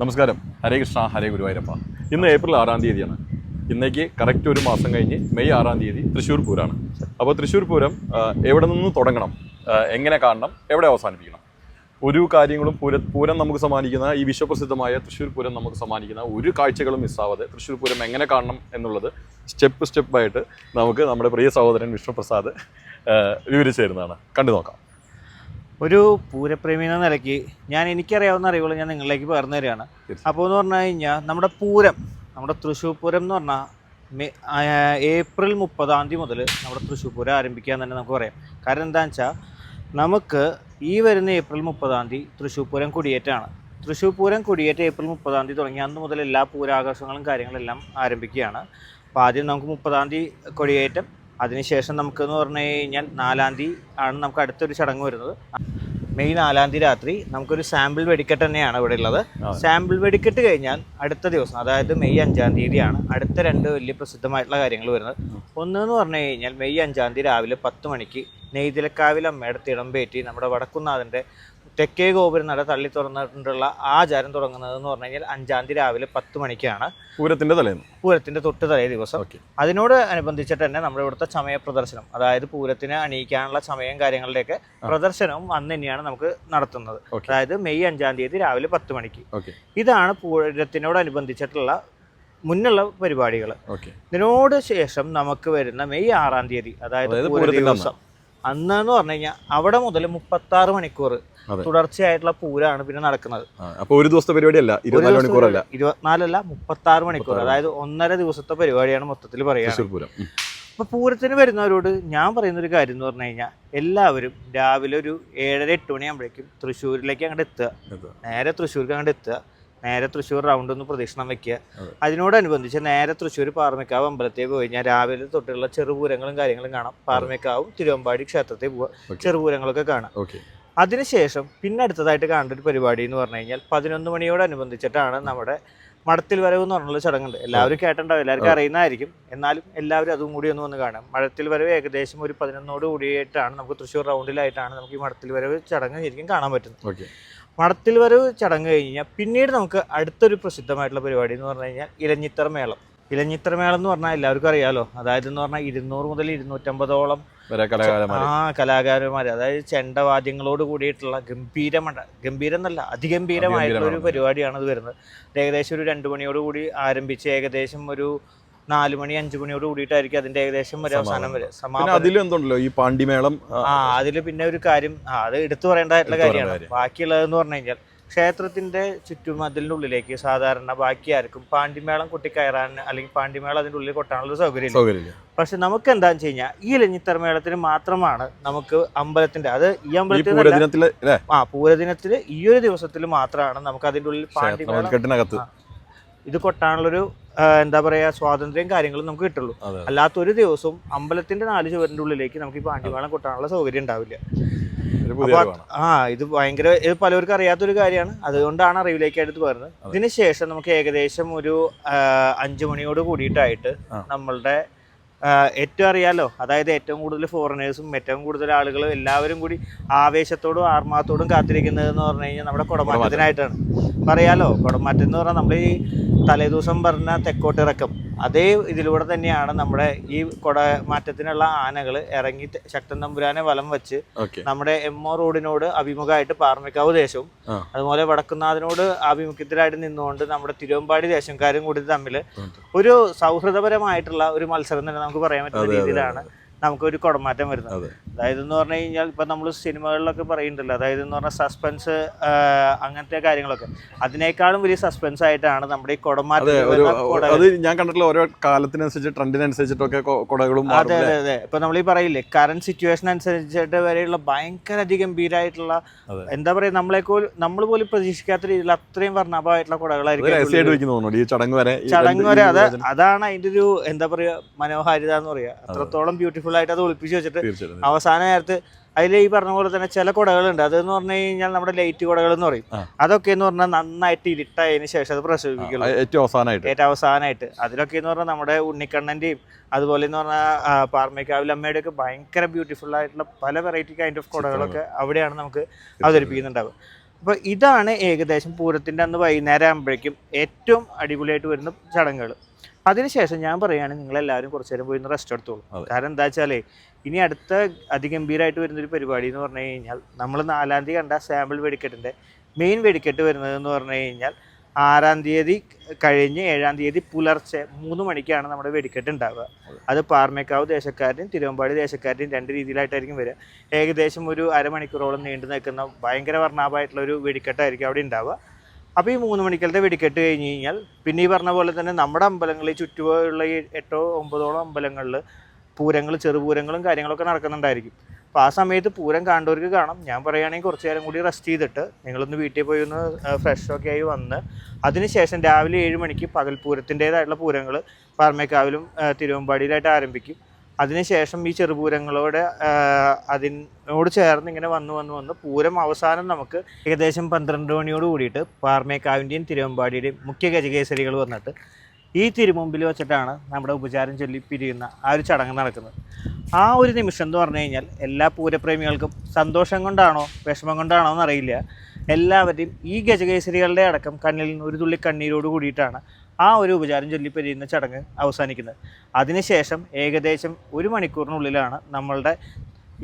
നമസ്കാരം. ഹരേ കൃഷ്ണ ഹരേ ഗുരുവായൂരപ്പ. ഇന്ന് ഏപ്രിൽ ആറാം തീയതിയാണ്. ഇന്നേക്ക് കറക്റ്റ് ഒരു മാസം കഴിഞ്ഞ് മെയ് ആറാം തീയതി തൃശ്ശൂർ പൂരമാണ് അപ്പോൾ തൃശ്ശൂർ പൂരം എവിടെ നിന്ന് തുടങ്ങണം? എങ്ങനെ കാണണം? എവിടെ അവസാനിപ്പിക്കണം? ഒരു കാര്യങ്ങളും പൂര പൂരം നമുക്ക് സമ്മാനിക്കുന്ന ഈ വിശ്വപ്രസിദ്ധമായ തൃശ്ശൂർ പൂരം നമുക്ക് സമ്മാനിക്കുന്ന ഒരു കാഴ്ചകളും മിസ്സാവാതെ തൃശ്ശൂർ പൂരം എങ്ങനെ കാണണം എന്നുള്ളത് സ്റ്റെപ്പ് സ്റ്റെപ്പായിട്ട് നമുക്ക് നമ്മുടെ പ്രിയ സഹോദരൻ വിഷ്ണുപ്രസാദ് വിവരിച്ചു തരുന്നതാണ്. കണ്ടു നോക്കാം ഒരു പൂരപ്രേമി എന്ന നിലയ്ക്ക് ഞാൻ എനിക്കറിയാവുന്ന അറിവുകൾ ഞാൻ നിങ്ങളിലേക്ക് പകർന്നു തരികയാണ്. അപ്പോൾ എന്ന് പറഞ്ഞു കഴിഞ്ഞാൽ നമ്മുടെ പൂരം നമ്മുടെ തൃശ്ശൂർ പൂരം എന്ന് പറഞ്ഞാൽ മെ- ഏപ്രിൽ മുപ്പതാം തീയതി മുതൽ നമ്മുടെ തൃശ്ശൂർ പൂരം ആരംഭിക്കുക എന്ന് തന്നെ നമുക്ക് പറയാം. കാരണം എന്താണെന്ന് വെച്ചാൽ നമുക്ക് ഈ വരുന്ന ഏപ്രിൽ മുപ്പതാം തീയതി തൃശ്ശൂർ പൂരം കൊടിയേറ്റാണ് തൃശ്ശൂർ പൂരം കൊടിയേറ്റ് ഏപ്രിൽ മുപ്പതാം തീയതി തുടങ്ങി അന്ന് മുതൽ എല്ലാ പൂരാഘോഷങ്ങളും കാര്യങ്ങളെല്ലാം ആരംഭിക്കുകയാണ്. അപ്പോൾ ആദ്യം നമുക്ക് മുപ്പതാം തീയതി കൊടിയേറ്റം അതിനുശേഷം നമുക്കെന്ന് പറഞ്ഞു കഴിഞ്ഞാൽ നാലാം തീയതി ആണ് നമുക്ക് അടുത്തൊരു ചടങ്ങ് വരുന്നത്. മെയ് നാലാം തീയതി രാത്രി നമുക്കൊരു സാമ്പിൾ വെടിക്കെട്ട് തന്നെയാണ് ഇവിടെ ഉള്ളത്. സാമ്പിൾ വെടിക്കെട്ട് കഴിഞ്ഞാൽ അടുത്ത ദിവസം അതായത് മെയ് അഞ്ചാം തീയതിയാണ് അടുത്ത രണ്ട് വലിയ പ്രസിദ്ധമായിട്ടുള്ള കാര്യങ്ങൾ വരുന്നത്. ഒന്ന് എന്ന് പറഞ്ഞു കഴിഞ്ഞാൽ മെയ് അഞ്ചാം തീയതി രാവിലെ പത്ത് മണിക്ക് നെയ്തിലക്കാവിൽ അമ്മയുടെ തിടമ്പേറ്റി നമ്മുടെ വടക്കുന്നാഥന്റെ തെക്കേ ഗോപുരം നട തള്ളി തുറന്നിട്ടുള്ള ആചാരം തുടങ്ങുന്നത് എന്ന് പറഞ്ഞു കഴിഞ്ഞാൽ അഞ്ചാം തീയതി രാവിലെ പത്ത് മണിക്കാണ് പൂരത്തിന്റെ തലേന്ന്. പൂരത്തിന്റെ തൊട്ട് തലേ ദിവസം. അതിനോട് അനുബന്ധിച്ചിട്ട് തന്നെ നമ്മുടെ ഇവിടുത്തെ ചമയ പ്രദർശനം അതായത് പൂരത്തിന് അണിയിക്കാനുള്ള ചമയം കാര്യങ്ങളുടെയൊക്കെ പ്രദർശനവും അന്ന് തന്നെയാണ് നമുക്ക് നടത്തുന്നത്. അതായത് മെയ് അഞ്ചാം തീയതി രാവിലെ പത്ത് മണിക്ക്. ഇതാണ് പൂരത്തിനോടനുബന്ധിച്ചിട്ടുള്ള മുന്നുള്ള പരിപാടികൾ ഇതിനോട് ശേഷം നമുക്ക് വരുന്ന മെയ് ആറാം തീയതി അതായത് അതായത് പൂര പൂരത്തിന്റെ ദിവസം. അന്ന് എന്ന് പറഞ്ഞു കഴിഞ്ഞാൽ അവിടെ മുതൽ മുപ്പത്തി ആറ് മണിക്കൂർ തുടർച്ചയായിട്ടുള്ള പൂരാണ് പിന്നെ നടക്കുന്നത്. അപ്പോൾ ഒരു ദിവസത്തെ പരിപാടിയല്ല ഇരുപത്തിനാല് മണിക്കൂറല്ല. ഇരുപത്തിനാലല്ല മുപ്പത്താറ് മണിക്കൂർ അതായത് ഒന്നര ദിവസത്തെ പരിപാടിയാണ് മൊത്തത്തിൽ പറയുക തൃശ്ശൂർ പൂരം. ഉം. അപ്പൊ പൂരത്തിന് വരുന്നവരോട് ഞാൻ പറയുന്ന ഒരു കാര്യം എന്ന് പറഞ്ഞു കഴിഞ്ഞാൽ എല്ലാവരും രാവിലെ ഒരു ഏഴര എട്ട് മണിയാകുമ്പോഴേക്കും തൃശ്ശൂരിലേക്ക് അങ്ങോട്ട് എത്തുക. നേരെ തൃശ്ശൂർക്ക് അങ്ങോട്ട് എത്തുക. നേരെ തൃശ്ശൂർ റൗണ്ട് ഒന്ന് പ്രദക്ഷിണം വെക്കുക. അതെ. അതിനോടനുബന്ധിച്ച് നേരെ തൃശ്ശൂർ പാറമേക്കാവ് അമ്പലത്തേക്ക് പോയി കഴിഞ്ഞാൽ രാവിലെ തൊട്ടുള്ള ചെറുപൂരങ്ങളും കാര്യങ്ങളും കാണാം. പാറമേക്കാവും തിരുവമ്പാടി ക്ഷേത്രത്തിൽ പോവുക ചെറുപൂരങ്ങളൊക്കെ കാണാം. അതിനുശേഷം പിന്നെ അടുത്തതായിട്ട് കാണേണ്ട ഒരു പരിപാടി എന്ന് പറഞ്ഞു കഴിഞ്ഞാൽ പതിനൊന്ന് മണിയോടനുബന്ധിച്ചിട്ടാണ് നമ്മുടെ മടത്തിൽ വരവ് എന്ന് പറഞ്ഞുള്ള ചടങ്ങുണ്ട്. എല്ലാവരും കേട്ടിട്ടുണ്ടാവും എല്ലാവർക്കും അറിയുന്നതായിരിക്കും. എന്നാലും എല്ലാവരും അതും കൂടി ഒന്ന് വന്ന് കാണാം. മഴത്തിൽ വരവ് ഏകദേശം ഒരു പതിനൊന്നോട് കൂടിയിട്ടാണ് നമുക്ക് തൃശ്ശൂർ റൗണ്ടിലായിട്ടാണ് നമുക്ക് ഈ മടത്തിൽ വരവ് ചടങ്ങ് ശരിക്കും കാണാൻ പറ്റുന്നത്. മടത്തിൽ വരവ് ചടങ്ങ് കഴിഞ്ഞ് കഴിഞ്ഞാൽ പിന്നീട് നമുക്ക് അടുത്തൊരു പ്രസിദ്ധമായിട്ടുള്ള പരിപാടി എന്ന് പറഞ്ഞു കഴിഞ്ഞാൽ ഇലഞ്ഞിത്തറ മേളം. ഇലഞ്ഞിത്തറ മേളം എന്ന് പറഞ്ഞാൽ എല്ലാവർക്കും അറിയാലോ? അതായത് എന്ന് പറഞ്ഞാൽ ഇരുന്നൂറ് മുതൽ ഇരുന്നൂറ്റമ്പതോളം ആ കലാകാരന്മാർ അതായത് ചെണ്ടവാദ്യങ്ങളോട് കൂടിയിട്ടുള്ള ഗംഭീരമണ്ട ഗംഭീരം എന്നല്ല അതിഗംഭീരമായിട്ടുള്ള ഒരു. പരിപാടിയാണ് ഇത് വരുന്നത്. ഏകദേശം ഒരു രണ്ട് മണിയോട് കൂടി ആരംഭിച്ച് ഏകദേശം ഒരു നാല് മണി അഞ്ചു മണിയോട് കൂടിയിട്ടായിരിക്കും അതിന്റെ ഏകദേശം ഒരു അവസാനം വരെ. സമാപനം. ഈ പാണ്ടിമേളം ആ, അതിൽ പിന്നെ ഒരു കാര്യം ആ അത് എടുത്തു പറയേണ്ടതായിട്ടുള്ള കാര്യമാണ്. ബാക്കിയുള്ളതെന്ന് പറഞ്ഞു കഴിഞ്ഞാൽ ക്ഷേത്രത്തിന്റെ ചുറ്റുമതിലിന്റെ ഉള്ളിലേക്ക് സാധാരണ ബാക്കി ആർക്കും പാണ്ടിമേളം കൊട്ടിക്കയറാൻ അല്ലെങ്കിൽ പാണ്ടിമേളം അതിന്റെ ഉള്ളിൽ കൊട്ടാനുള്ള സൗകര്യം സൗകര്യമില്ല. പക്ഷെ നമുക്ക് എന്താന്ന് വെച്ച് ഈ ഈ ലഞ്ഞിത്തറമേളത്തിന് മാത്രമാണ് നമുക്ക് അമ്പലത്തിന്റെ അത് ഈ അമ്പലത്തിന്റെ അമ്പലത്തിൽ ആ പൂരദിനത്തിൽ ഈ ഒരു ദിവസത്തിൽ മാത്രമാണ് നമുക്ക് അതിന്റെ ഉള്ളിൽ പാണ്ടിമേളം. ഇത് കൊട്ടാനുള്ളൊരു എന്താ പറയാ സ്വാതന്ത്ര്യം കാര്യങ്ങളും നമുക്ക് കിട്ടുള്ളൂ. അല്ലാത്ത ഒരു ദിവസവും അമ്പലത്തിന്റെ നാല് ചുവരിന്റെ ഉള്ളിലേക്ക് നമുക്ക് ഈ പാണ്ടിമേളം കൊട്ടാനുള്ള സൗകര്യം ഉണ്ടാവില്ല. ആ ഇത് ഭയങ്കര ഇത് പലർക്കും അറിയാത്തൊരു കാര്യമാണ്. അതുകൊണ്ടാണ് അറിവിലേക്ക് എടുത്ത് പറഞ്ഞത് ഇതിനുശേഷം നമുക്ക് ഏകദേശം ഒരു അഞ്ചു മണിയോട് കൂടിയിട്ടായിട്ട്. നമ്മളുടെ ഏറ്റവും അറിയാലോ അതായത് ഏറ്റവും കൂടുതൽ ഫോറിനേഴ്സും ഏറ്റവും കൂടുതൽ ആളുകളും എല്ലാവരും കൂടി ആവേശത്തോടും ആർമാത്തോടും കാത്തിരിക്കുന്നത് എന്ന് പറഞ്ഞു കഴിഞ്ഞാൽ നമ്മുടെ കുടമാറ്റത്തിനായിട്ടാണ്. പറയാലോ കുടമാറ്റം എന്ന് പറഞ്ഞാൽ നമ്മൾ ഈ തലേദിവസം പറഞ്ഞ തെക്കോട്ടിറക്കം. അതേ ഇതിലൂടെ തന്നെയാണ് നമ്മുടെ ഈ കൊട മാറ്റത്തിനുള്ള ആനകൾ ഇറങ്ങി ശക്തൻ തമ്പുരാനെ വലം വെച്ച് നമ്മുടെ എം ഒ റോഡിനോട് അഭിമുഖമായിട്ട് പാർമിക്കാവ് ദേശവും അതുപോലെ വടക്കുന്നാഥിനോട് ആഭിമുഖ്യത്തിലായിട്ട് നിന്നുകൊണ്ട് നമ്മുടെ തിരുവമ്പാടി ദേശംകാരും കൂടി തമ്മിൽ ഒരു സൗഹൃദപരമായിട്ടുള്ള ഒരു മത്സരം തന്നെ നമുക്ക് പറയാൻ പറ്റുന്ന രീതിയിലാണ് നമുക്ക് ഒരു കുടമാറ്റം വരുന്നത്. അതായത് എന്ന് പറഞ്ഞു കഴിഞ്ഞാൽ ഇപ്പം നമ്മൾ സിനിമകളിലൊക്കെ പറയുന്നുണ്ടല്ലോ. അതായത് എന്ന് പറഞ്ഞാൽ സസ്പെൻസ് അങ്ങനത്തെ കാര്യങ്ങളൊക്കെ. അതിനേക്കാളും വലിയ സസ്പെൻസ് ആയിട്ടാണ് നമ്മുടെ ഈ കുടമാറ്റം അത് ഞാൻ കണ്ടിട്ടുള്ള ഓരോ കാലത്തിനനുസരിച്ച് ട്രെൻഡിനനുസരിച്ചിട്ടൊക്കെ കൊടകളും അതെ അതെ അതെ. ഇപ്പം നമ്മൾ ഈ പറയില്ലേ കറണ്ട് സിറ്റുവേഷൻ അനുസരിച്ചിട്ട് വരെയുള്ള ഭയങ്കര അതിഗംഭീരമായിട്ടുള്ള അതെ. എന്താ പറയുക നമ്മളെ നമ്മൾ പോലും പ്രതീക്ഷിക്കാത്ത രീതിയിൽ അത്രയും വർണാഭമായിട്ടുള്ള കുടകളായിരിക്കും ഈ ചടങ്ങ് വരെ ചടങ്ങ് വരെ അത് അതാണ് അതിന്റെ ഒരു എന്താ പറയുക മനോഹാരിത എന്ന് പറയുക അത്രത്തോളം ബ്യൂട്ടിഫുൾ ആയിട്ട് അത് ഒളിപ്പിച്ച് വെച്ചിട്ട് തീർച്ചയായിട്ടും അവസാന നേരത്ത് അതിൽ ഈ പറഞ്ഞ പോലെ തന്നെ ചില കുടകളുണ്ട്. അതെന്ന് പറഞ്ഞു കഴിഞ്ഞാൽ നമ്മുടെ ലൈറ്റ് കുടകൾ എന്ന് പറയും. അതൊക്കെ എന്ന് പറഞ്ഞാൽ നന്നായിട്ട് ഇരുട്ടായതിനു ശേഷം അത് പ്രസവിപ്പിക്കുള്ളൂ. ഏറ്റവും അവസാനമായിട്ട്. ഏറ്റവും അവസാനമായിട്ട്. അതിലൊക്കെ എന്ന് പറഞ്ഞാൽ നമ്മുടെ ഉണ്ണിക്കണ്ണന്റെയും അതുപോലെ എന്ന് പറഞ്ഞാൽ പാർമേക്കാവിലമ്മയുടെ ഒക്കെ ഭയങ്കര ബ്യൂട്ടിഫുൾ ആയിട്ടുള്ള പല വെറൈറ്റി കൈൻഡ് ഓഫ് കുടകളൊക്കെ അവിടെയാണ് നമുക്ക് അവതരിപ്പിക്കുന്നുണ്ടാവുക. അപ്പോൾ ഇതാണ് ഏകദേശം പൂരത്തിന്റെ അന്ന് വൈകുന്നേരം ആകുമ്പോഴേക്കും ഏറ്റവും അടിപൊളിയായിട്ട് വരുന്ന ചടങ്ങുകൾ. അതിനുശേഷം ഞാൻ പറയുകയാണെങ്കിൽ നിങ്ങളെല്ലാവരും കുറച്ച് നേരം പോയി ഒന്ന് റെസ്റ്റ് എടുത്തോളൂ. കാരണം എന്താ വെച്ചാലേ ഇനി അടുത്ത അതിഗംഭീരമായിട്ട് വരുന്നൊരു പരിപാടി എന്ന് പറഞ്ഞു കഴിഞ്ഞാൽ നമ്മൾ നാലാം തീയതി കണ്ട സാമ്പിൾ വെടിക്കെട്ടിന്റെ മെയിൻ വെടിക്കെട്ട് വരുന്നത് എന്ന് പറഞ്ഞു കഴിഞ്ഞാൽ ആറാം തീയതി കഴിഞ്ഞ് ഏഴാം തീയതി പുലർച്ചെ മൂന്ന് മണിക്കാണ് നമ്മുടെ വെടിക്കെട്ട് ഉണ്ടാവുക. അത്. പാർമേക്കാവ് ദേശക്കാരുടെയും തിരുവമ്പാടി ദേശക്കാരുടെയും രണ്ട് രീതിയിലായിട്ടായിരിക്കും വരിക. ഏകദേശം ഒരു അരമണിക്കൂറോളം നീണ്ടു നിൽക്കുന്ന ഭയങ്കര വർണാഭമായിട്ടുള്ള ഒരു വെടിക്കെട്ടായിരിക്കും അവിടെ ഉണ്ടാവുക. അപ്പോൾ ഈ മൂന്ന് മണിക്കലത്തെ വെടിക്കെട്ട് കഴിഞ്ഞ് കഴിഞ്ഞാൽ പിന്നെ ഈ പറഞ്ഞ പോലെ തന്നെ നമ്മുടെ അമ്പലങ്ങളിൽ ചുറ്റുമുള്ള ഈ എട്ടോ ഒമ്പതോളം അമ്പലങ്ങളിൽ പൂരങ്ങൾ ചെറുപൂരങ്ങളും കാര്യങ്ങളൊക്കെ നടക്കുന്നുണ്ടായിരിക്കും. അപ്പോൾ ആ സമയത്ത് പൂരം കണ്ടവർക്ക് കാണാം. ഞാൻ പറയുകയാണെങ്കിൽ കുറച്ച് നേരം കൂടി റെസ്റ്റ് ചെയ്തിട്ട് നിങ്ങളൊന്ന് വീട്ടിൽ പോയി ഒന്ന് ഫ്രഷ് ഒക്കെ ആയി വന്ന് അതിനുശേഷം രാവിലെ ഏഴ് മണിക്ക് പകൽപൂരത്തിന്റേതായിട്ടുള്ള പൂരങ്ങൾ പാർമേക്കാവിലും തിരുവമ്പാടിയിലായിട്ട് ആരംഭിക്കും. അതിനുശേഷം ഈ ചെറുപൂരങ്ങളോട് അതിനോട് ചേർന്ന് ഇങ്ങനെ വന്ന് വന്ന് വന്ന് പൂരം അവസാനം നമുക്ക് ഏകദേശം പന്ത്രണ്ട് മണിയോട് കൂടിയിട്ട് പാർമേക്കാവിന്റെയും തിരുവമ്പാടിയുടെയും മുഖ്യ ഗജകേസരികൾ വന്നിട്ട് ഈ തിരുമുമ്പിൽ വെച്ചിട്ടാണ് നമ്മുടെ ഉപചാരം ചൊല്ലി പിരിയുന്ന ആ ഒരു ചടങ്ങ് നടക്കുന്നത്. ആ ഒരു നിമിഷം എന്ന് പറഞ്ഞു കഴിഞ്ഞാൽ എല്ലാ പൂരപ്രേമികൾക്കും സന്തോഷം കൊണ്ടാണോ വിഷമം കൊണ്ടാണോ എന്നറിയില്ല. എല്ലാവരുടെയും ഈ ഗജകേസരികളുടെ അടക്കം കണ്ണിൽ നിന്ന് ഒരു തുള്ളി കണ്ണീരോട് കൂടിയിട്ടാണ് ആ ഒരു ഉപചാരം ചൊല്ലി പിരിയുന്ന ചടങ്ങ് അവസാനിക്കുന്നത്. അതിനുശേഷം ഏകദേശം ഒരു മണിക്കൂറിനുള്ളിലാണ് നമ്മളുടെ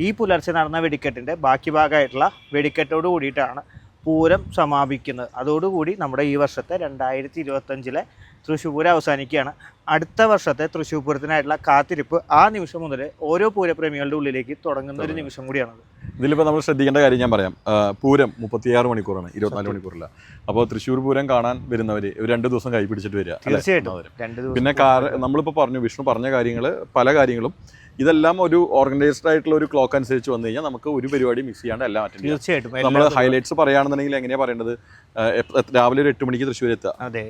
ഈ പുലർച്ചെ നടന്ന വെടിക്കെട്ടിന്റെ ബാക്കി ഭാഗമായിട്ടുള്ള വെടിക്കെട്ടോട് കൂടിയിട്ടാണ് പൂരം സമാപിക്കുന്നത്. അതോടുകൂടി നമ്മുടെ ഈ വർഷത്തെ രണ്ടായിരത്തി ഇരുപത്തഞ്ചിലെ തൃശ്ശൂർ പൂരം അവസാനിക്കുകയാണ്. അടുത്ത വർഷത്തെ തൃശ്ശൂർ പൂരത്തിനായിട്ടുള്ള കാത്തിരിപ്പ് ആ നിമിഷം മുതൽ ഓരോ പൂരപ്രേമികളുടെ ഉള്ളിലേക്ക് തുടങ്ങുന്ന ഒരു നിമിഷം കൂടിയാണത്. ഇതിലിപ്പോൾ നമ്മൾ ശ്രദ്ധിക്കേണ്ട കാര്യം ഞാൻ പറയാം. പൂരം മുപ്പത്തിയാറ് മണിക്കൂറാണ് ഇരുപത്തിനാല് മണിക്കൂറില്ല അപ്പോൾ തൃശ്ശൂർ പൂരം കാണാൻ വരുന്നവർ രണ്ട് ദിവസം കൈ പിടിച്ചിട്ട് വരിക? തീർച്ചയായിട്ടും. പിന്നെ നമ്മളിപ്പോൾ പറഞ്ഞു വിഷ്ണു പറഞ്ഞ കാര്യങ്ങൾ പല കാര്യങ്ങളും ഇതെല്ലാം ഒരു ഓർഗനൈസ്ഡ് ആയിട്ടുള്ള ഒരു ക്ലോക്ക് അനുസരിച്ച് വന്നു കഴിഞ്ഞാൽ നമുക്ക് ഒരു പരിപാടി മിസ് ചെയ്യാണ്ട് എല്ലാം അറ്റൻഡ് ചെയ്യാം. തീർച്ചയായിട്ടും. നമ്മൾ ഹൈലൈറ്റ്സ് പറയുകയാണെന്നുണ്ടെങ്കിൽ എങ്ങനെയാണ് പറയേണ്ടത്? രാവിലെ ഒരു എട്ട് മണിക്ക് തൃശ്ശൂർ എത്തുക. അതെ.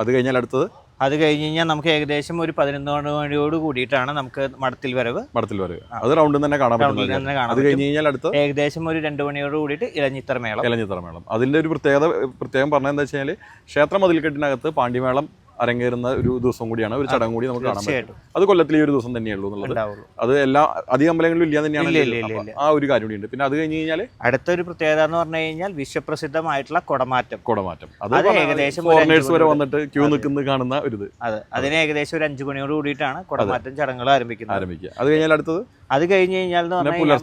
അത് കഴിഞ്ഞാൽ അടുത്തത് അത് കഴിഞ്ഞ് കഴിഞ്ഞാൽ നമുക്ക് ഏകദേശം ഒരു പതിനൊന്ന് മണിയോട് കൂടിയിട്ടാണ് നമുക്ക് മടത്തിൽ വരവ്. മഠത്തിൽ വരവ്. അത് റൗണ്ടിൽ തന്നെ കാണാൻ റൗണ്ടിൽ പറ്റുന്നത് തന്നെ കാണാൻ അത് പറ്റും. കഴിഞ്ഞ് കഴിഞ്ഞാൽ അടുത്ത? ഏകദേശം ഒരു രണ്ട് മണിയോട് കൂടിയിട്ട് ഇളഞ്ഞിത്തറമേളം മേളം ഇലഞ്ഞിത്തറ മേളം അതിന്റെ ഒരു പ്രത്യേകത പ്രത്യേകം പറഞ്ഞത് എന്താ വെച്ചാൽ ക്ഷേത്ര മതിൽക്കെട്ടിനകത്ത് പാണ്ഡിമേളം അരങ്ങേറുന്ന ഒരു ദിവസം കൂടിയാണ് ഒരു ചടങ്ങ് കൂടി നമുക്ക് കാണാൻ പറ്റും. അത് കൊല്ലത്തിലെ ഒരു ദിവസം തന്നെയുള്ളൂ എന്നുള്ളത്. അത് എല്ലാ അധികം അമ്പലങ്ങളിലും ഇല്ല തന്നെയാണ് ആ ഒരു കാര്യം കൂടി ഉണ്ട് പിന്നെ അത് കഴിഞ്ഞ് കഴിഞ്ഞാൽ അടുത്തൊരു പ്രത്യേകത എന്ന് പറഞ്ഞു കഴിഞ്ഞാൽ വിശ്വപ്രസിദ്ധമായിട്ടുള്ള കൊടമാറ്റം. കൊടമാറ്റം. അത് ഏകദേശം ഫോറിനേഴ്സ് വരെ വന്നിട്ട് ക്യൂ നിൽക്കുന്നത് കാണുന്ന ഒരു ഇത്. അത്. അതിന് ഏകദേശം ഒരു അഞ്ചു മണിയോട് കൂടിയിട്ടാണ് കൊടമാറ്റം ചടങ്ങുകൾ ആരംഭിക്കുന്നത്. ആരംഭിക്കുക. അത് കഴിഞ്ഞാൽ അടുത്തത്? അത് കഴിഞ്ഞ് കഴിഞ്ഞാൽ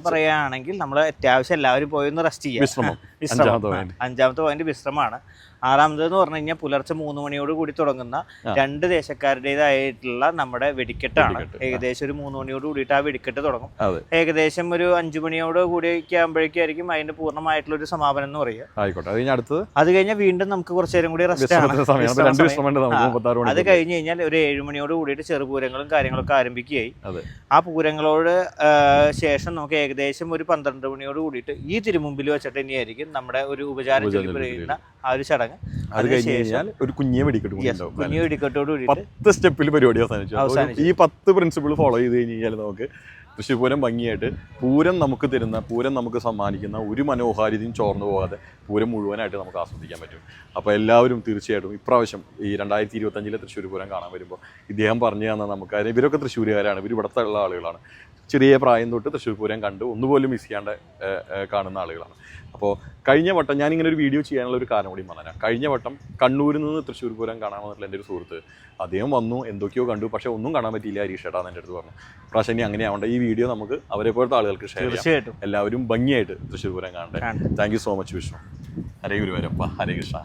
പറയുകയാണെങ്കിൽ നമ്മൾ അത്യാവശ്യം എല്ലാവരും പോയി ഒന്ന് റെസ്റ്റ് ചെയ്യാം വിശ്രമം. അഞ്ചാമത്തെ പോയിന്റ് വിശ്രമമാണ്. ആറാമത് എന്ന് പറഞ്ഞു കഴിഞ്ഞാൽ പുലർച്ചെ മൂന്ന് മണിയോട് കൂടി തുടങ്ങുന്ന രണ്ട് ദേശക്കാരുടേതായിട്ടുള്ള നമ്മുടെ വെടിക്കെട്ടാണ്. ഏകദേശം ഒരു മൂന്ന് മണിയോട് കൂടിയിട്ട് ആ വെടിക്കെട്ട് തുടങ്ങും. ഏകദേശം ഒരു അഞ്ചു മണിയോട് കൂടി ആകുമ്പോഴേക്കായിരിക്കും അതിന്റെ പൂർണമായിട്ടുള്ള ഒരു സമാപനം എന്ന് പറയുക. അത് കഴിഞ്ഞാൽ വീണ്ടും നമുക്ക് കുറച്ചു നേരം കൂടി റെസ്റ്റ് ആണ്. അത് കഴിഞ്ഞ് കഴിഞ്ഞാൽ ഒരു ഏഴ് മണിയോട് കൂടിയിട്ട് ചെറുപൂരങ്ങളും കാര്യങ്ങളൊക്കെ ആരംഭിക്കുകയായി. ആ പൂരങ്ങളോട് ശേഷം നമുക്ക് ഏകദേശം ഒരു പന്ത്രണ്ട് മണിയോട് കൂടിയിട്ട് ഈ തിരുമുമ്പിൽ വെച്ചിട്ട് തന്നെയായിരിക്കും നമ്മുടെ ഒരു ഉപചാരം ചെയ്യുന്ന ആ ഒരു ചടങ്ങ്. അത് കഴിഞ്ഞ് കഴിഞ്ഞാൽ ഒരു കുഞ്ഞിയെ വെടിക്കെട്ട് കുഞ്ഞിയെ വെടിക്കെട്ടോട് കൂടി പത്ത് സ്റ്റെപ്പിൽ പരിപാടി അവസാനിച്ചു. ഈ പത്ത് പ്രിൻസിപ്പിൾ ഫോളോ ചെയ്ത് കഴിഞ്ഞാൽ നമുക്ക് തൃശ്ശൂർ പൂരം ഭംഗിയായിട്ട് പൂരം നമുക്ക് തരുന്ന പൂരം നമുക്ക് സമ്മാനിക്കുന്ന ഒരു മനോഹാരിതയും ചോർന്നു പോകാതെ പൂരം മുഴുവനായിട്ട് നമുക്ക് ആസ്വദിക്കാൻ പറ്റും. അപ്പോൾ എല്ലാവരും തീർച്ചയായിട്ടും ഇപ്രാവശ്യം ഈ രണ്ടായിരത്തി ഇരുപത്തഞ്ചിലെ തൃശ്ശൂർ പൂരം കാണാൻ വരുമ്പോൾ ഇദ്ദേഹം പറഞ്ഞു തന്ന നമുക്ക് അതിന് ഇവരൊക്കെ തൃശ്ശൂരുകാരാണ്. ഇവർ ഇവിടുത്തെ ഉള്ള ആളുകളാണ്. ചെറിയ പ്രായം തൊട്ട് തൃശ്ശൂർ പൂരം കണ്ട് ഒന്നുപോലും മിസ് ചെയ്യാണ്ട് കാണുന്ന ആളുകളാണ്. അപ്പോൾ കഴിഞ്ഞ വട്ടം ഞാനിങ്ങനെ ഒരു വീഡിയോ ചെയ്യാനുള്ള ഒരു കാരണം കൂടി പറഞ്ഞുതരാം. കഴിഞ്ഞ വട്ടം കണ്ണൂരിൽ നിന്ന് തൃശ്ശൂർ പൂരം കാണാൻ വന്നിട്ടുള്ള എന്റെ ഒരു സുഹൃത്ത് അദ്ദേഹം വന്നു എന്തൊക്കെയോ കണ്ടു പക്ഷേ ഒന്നും കാണാൻ പറ്റിയില്ല ഹരീഷ് എന്റെ അടുത്ത് പറഞ്ഞു. പ്രാവശ്യം ഇനി അങ്ങനെ ആവണ്ട. ഈ വീഡിയോ നമുക്ക് അവരെ പോലത്തെ ആളുകൾക്ക് ഷെയർ ചെയ്യാം. എല്ലാവരും ഭംഗിയായിട്ട് തൃശ്ശൂർ പൂരം കാണട്ടെ. Thank you so much Vishnu. Hare Guruvayurappa Hare Krishna.